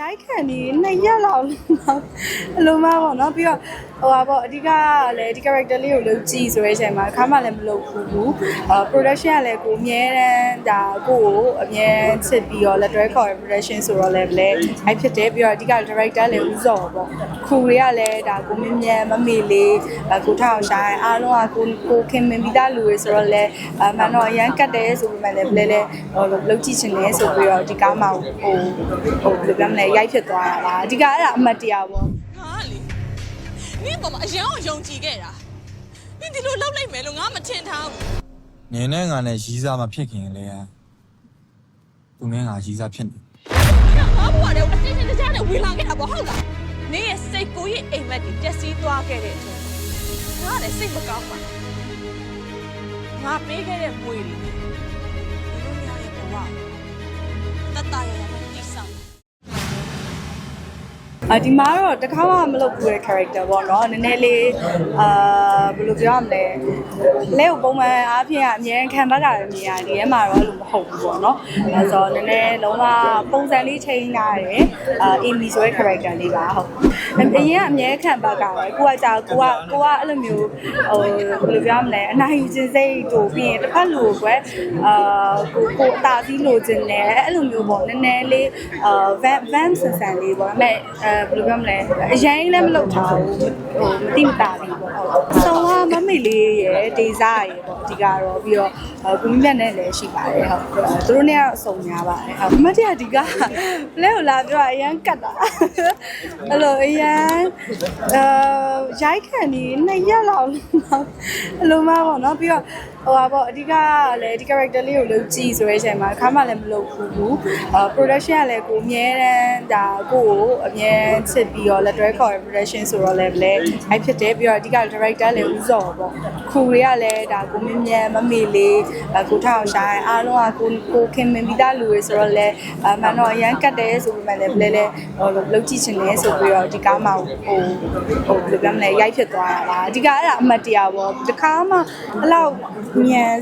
ရိုက်ခံဒီနှစ်ရက်လောက်အလုံးမပေါ့နော်ပြီးတော့ဟိုပါပေါ့အဓိကလည်းဒီ character လေးကိုလုပ်ကြည့်ဆိုတဲ့အချိန်မှာအခါမှလည်းမလုပ်ဘူးအာ production ကလည်းကိုအမြဲတမ်းဒါကိုကိုအမြဲချစ်ပြီးတော့လက်တွဲခေါ်ရ production ဆိုတော့လည်းလည်းအဲ့ဖြစ်တယ်ပြီးတော့အဓိက director လည်းဦးစောပေါ့ခူတွေကလည်းဒါကိုမြင်မြန်မမေလေးကိုထောင်ဆိုင်အားလုံးကကိုကိုခင်မင်ပြီးသားလူတွေဆိုတော့လည်းအမှန်တော့အရန်ကတ်တယ်ဆိုပေမဲ့လည်းလည်းလည်းဟိုလုပ်ကြည့်ချင်တယ်ဆိုပြီးတော့ဒီကားမှာဟိုဟိုဘယ်လိုပြောမလဲရိုက်ဖြစ်သွားတာပါအဓိကအဲ့ဒါအမှတ်တရပေါ့ငါလေနင့်ပေါ်မှာအရန်ကိုယုံကြည်ခဲ့တာနင့်ဒီလိုလောက်လိုက်မယ်လို့ငါမထင်ထားဘူးနင်းနဲ့ငါနဲ့ရီးစားမဖြစ်ခင်လေဟာသူနဲ့ငါရီးစားဖြစ်နေငါဘဝတော့အတင်းတင်းကြားနဲ့ဝင်လာခဲ့တာပေါ့ဟုတ်လားနင့်ရဲ့စိတ်ကိုယ်ရဲ့အိမ်မက်တွေတက်စီးသွားခဲ့တဲ့အတွက်ငါလည်းစိတ်မကောင်းပါငါပေးခဲ့တဲ့မွေတွေဒီလိုများရဲ့ဘဝတတရရ အဒီမှာတော့တခါမှမလုပ်ဘူးတဲ့ character ပေါ့နော်နည်းနည်းလေးအာဘယ်လိုပြောရမလဲလဲကိုပုံမှန်အားဖြင့်ကအမြဲခံဘက်ကလည်းမြင်ရတယ်ဒီထဲမှာတော့လို့မဟုတ်ဘူးပေါ့နော်အဲဆိုတော့နည်းနည်းလုံးဝပုံစံလေးချိန်လာတယ်အာ Amy ဆိုတဲ့ character လေးပါဟုတ်အရင်ကအမြဲခံဘက်ကပဲကိုကကြာကိုကကိုကအဲ့လိုမျိုးဟိုဘယ်လိုပြောရမလဲအနိုင်ယူခြင်းစိတ်တို့ပြီးရင်တစ်ဖက်လူကိုကွယ်အာကိုကိုအသာစီးလိုခြင်းနဲ့အဲ့လိုမျိုးပေါ့နည်းနည်းလေးအာ van van ဆန်ဆန်လေးပေါ့ဒါပေမဲ့အဲဘယ်လိုပြောမလဲအရင်လည်းမလုပ်ထားဘူးဟိုမတိမတာဘူးပေါ့ဟုတ်ဆောင်းကမမေလေးရဲ့ဒေဇာရဲ့ပေါ့အဓိကတော့ပြီးတော့ကိုမြတ်နဲ့လည်းရှိပါတယ်ဟုတ်သူတို့နဲ့ကတော့အစုံများပါတယ်ဟုတ်အမတ်တရဒီကလဲကိုလာပြောအရန်ကတ်တာအဲ့လိုအရန်အဲရိုက်ခံဒီနှစ်ရက်လောက်အလုံးမပေါ့နော်ပြီးတော့ဟိုပါပေါ့အဓိကလည်းဒီ character လေးကိုလုပ်ကြည့်ဆိုတဲ့အချိန်မှာအခါမှလည်းမလုပ်ဘူးအာ production ကလည်းကိုအမြဲတမ်းဒါကိုကိုအမြဲချစ်ပြီးတော့လက်တွဲခေါ်ရ production ဆိုတော့လည်းလည်းအဲ့ဖြစ်တယ်ပြီးတော့အဓိက director လည်းဦးစောပေါ့ခူတွေကလည်းဒါကိုမြင်မြန်မမေလေးကိုထောင်ဆိုင်အားလုံးကကိုကိုခင်မင်ပြီးသားလူတွေဆိုတော့လည်းအမှန်တော့အရန်ကတ်တယ်ဆိုပေမဲ့လည်းလည်းဟိုလုပ်ကြည့်ချင်တယ်ဆိုပြီးတော့ဒီကားမှာဟိုဟိုဘယ်လိုပြောမလဲရိုက်ဖြစ်သွားတာပါအဓိကအဲ့ဒါအမှတ်တရပေါ့ဒီကားမှာအဲ့လောက်မြန်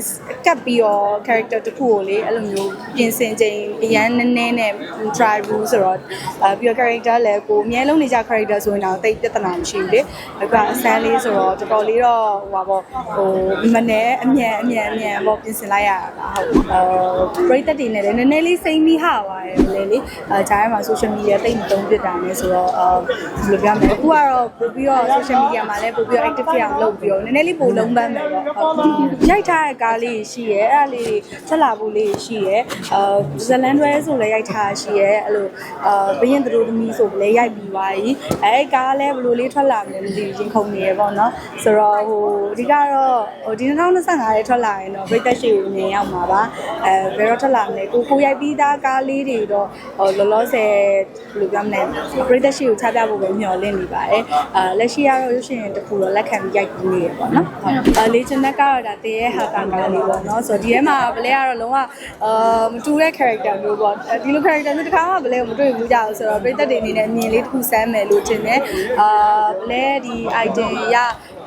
ကတ်ပြီးတော့ character တစ်ခုကိုလေအဲ့လိုမျိုးပြင်ဆင်ချိန်အရန်နည်းနည်းနဲ့ try ဘူးဆိုတော့အဲပြီးတော့ character လည်းကိုအမြဲလုံးနေကြ character ဆိုရင်တော့တိတ်ပြဿနာမရှိဘူးလေအခုကအဆန်းလေးဆိုတော့တော်တော်လေးတော့ဟိုပါပေါ့ဟိုမနဲ့အမြန်အမြန်အမြန်ပေါ့ပြင်ဆင်လိုက်ရတာဟုတ်အဲပရိသတ်တွေနဲ့လည်းနည်းနည်းလေးစိမ့်မိဟာပါတယ်လေလေအဲဂျားထဲမှာ social media တိတ်မတုံးပြတာနဲ့ဆိုတော့အဲဘယ်လိုပြောမလဲအခုကတော့ပို့ပြီးတော့ social media မှာလည်းပို့ပြီးတော့ active ဖြစ်အောင်လုပ်ပြီးတော့နည်းနည်းလေးပို့လုံးပန်းမယ်ပေါ့ဟုတ်ရိုက်ထားတဲ့ကားလေးရှိရဲအဲ့ဒါလေးဆက်လာဖို့လေးရှိရဲအဲဇလန်တွဲဆိုလည်းရိုက်ထားရှိရဲအဲ့လိုအာဘရင်သူတို့သမီးဆိုလည်းရိုက်ပြီးသွားပြီအဲကားလည်းဘယ်လိုလေးထွက်လာမလဲမသိဘူးရင်ခုန်နေရပေါ့နော်ဆိုတော့ဟိုအဓိကတော့ဟိုဒီ2025ရဲ့ထွက်လာရင်တော့ပြည်သက်ရှိကိုမြင်ရောက်မှာပါအဲဘယ်တော့ထွက်လာမလဲကိုကိုရိုက်ပြီးသားကားလေးတွေတော့ဟိုလောလောဆယ်ဘယ်လိုပြောမလဲပြည်သက်ရှိကိုချပြဖို့ပဲမျှော်လင့်နေပါတယ်အဲလက်ရှိကတော့ရုပ်ရှင်တစ်ခုတော့လက်ခံပြီးရိုက်ပြီးနေရပေါ့နော်အဲလေချင်တဲ့ကတော့ဒါတည်းရဲ့ဟာတာကားလေးပေါ့နော်ဆိုတော့ဒီထဲမှာဗလဲကတော့လုံးဝအာမတူတဲ့ character မျိုးပေါ့ဒီလို character မျိုးတစ်ခါမှဗလဲကိုမတွေ့ဘူးကြဘူးဆိုတော့ပြည်သက်တွေအနေနဲ့အမြင်လေးတစ်ခုစမ်းမယ်လို့ထင်တယ်အာဗလဲဒီ item ရ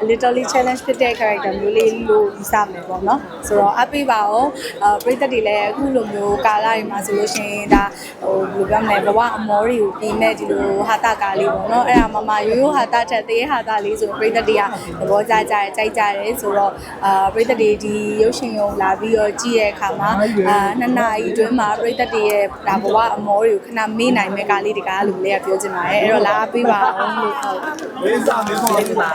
literally challenge ဖြစ်တဲ့ character မျိုးလေးလို့ယူဆမယ်ပေါ့နော်ဆိုတော့အပ်ပေးပါအောင်အာပြည်သက်တွေလည်းအခုလိုမျိုးကာလာတွေမှာဆိုလို့ရှိရင်ဒါဟိုဘယ်လိုပြောမလဲဘဝအမောတွေကိုပြီးမဲ့ဒီလိုဟာတာကားလေးပေါ့နော်အဲ့ဒါမမရိုးရိုးဟာတာထက်သေးဟာတာလေးဆိုပြည်သက်တွေကသဘောကျကြတယ်ကြိုက်ကြတယ်ဆိုတော့အာပြည်သက်တွေဒီရုပ်ရှင်ရုံလာပြီးတော့ကြည့်ရတဲ့အခါမှာအာနှစ်နာရီအတွင်းမှာပြည်သက်တွေရဲ့ဒါဘဝအမောတွေကိုခဏမေ့နိုင်မဲ့ကားလေးတကားလို့လည်းပြောချင်ပါတယ်အဲ့တော့လာပေးပါအောင်လို့ဟုတ်လေးစားမင်းဆောင်လေးပါ